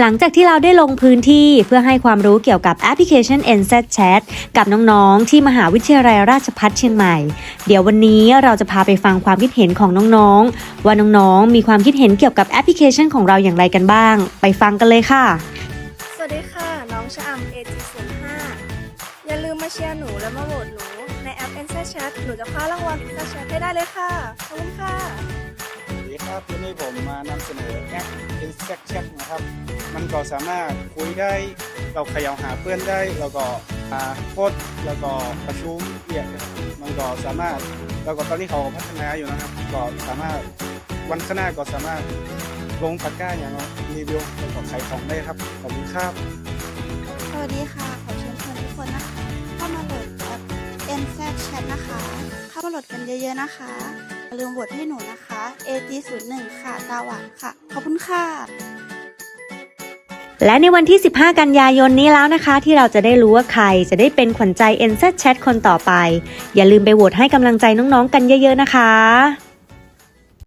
หลังจากที่เราได้ลงพื้นที่เพื่อให้ความรู้เกี่ยวกับแอปพลิเคชัน NZ Chat กับน้องๆ ที่มหาวิทยาลัยราชภัฏเชียงใหม่ เดี๋ยววันนี้เราจะพาไปฟังความคิดเห็นของน้องๆ ว่าน้องๆ มีความคิดเห็นเกี่ยวกับแอปพลิเคชันของเราอย่างไรกันบ้าง ไปฟังกันเลยค่ะ สวัสดีค่ะ น้องชะอำ AG05 อย่าลืมมาเชียร์หนูและมาโหวตหนูในแอป n c Chat หนูจะคว้ารางวัล n c Chat ให้ได้เลยค่ะ ขอบคุณค่ะ สวัสดีครับวันนี้ผมมานำเสนอแอป Insect Chat นะครับ มันก็สามารถคุยได้เราขยับหาเพื่อนได้ แล้วก็อ่าโพสแล้วก็ประชุมเรียมันก็สามารถแล้วก็ตอนนี้เขาพัฒนาอยู่นะครับ ก็สามารถวันข้างหน้าก็สามารถลงตะกร้าอย่างรีวิวแล้วก็ขายของได้ครับขอบคุณครับสวัสดีค่ะขอเชิญชวนทุกคนนะคะเข้ามาโหลดแอป n z Chat นะคะ เข้ามาโหลดกันเยอะๆนะคะ อย่าลืมบทให้หนูนะคะ AG01 ค่ะตาหวานค่ะ ขอบคุณค่ะและในวันที่ 15 กันยายนนี้แล้วนะคะ ที่เราจะได้รู้ว่าใครจะได้เป็นขวัญใจ NZ Chat คนต่อไป อย่าลืมไปโหวตให้กำลังใจน้องๆกันเยอะๆนะคะ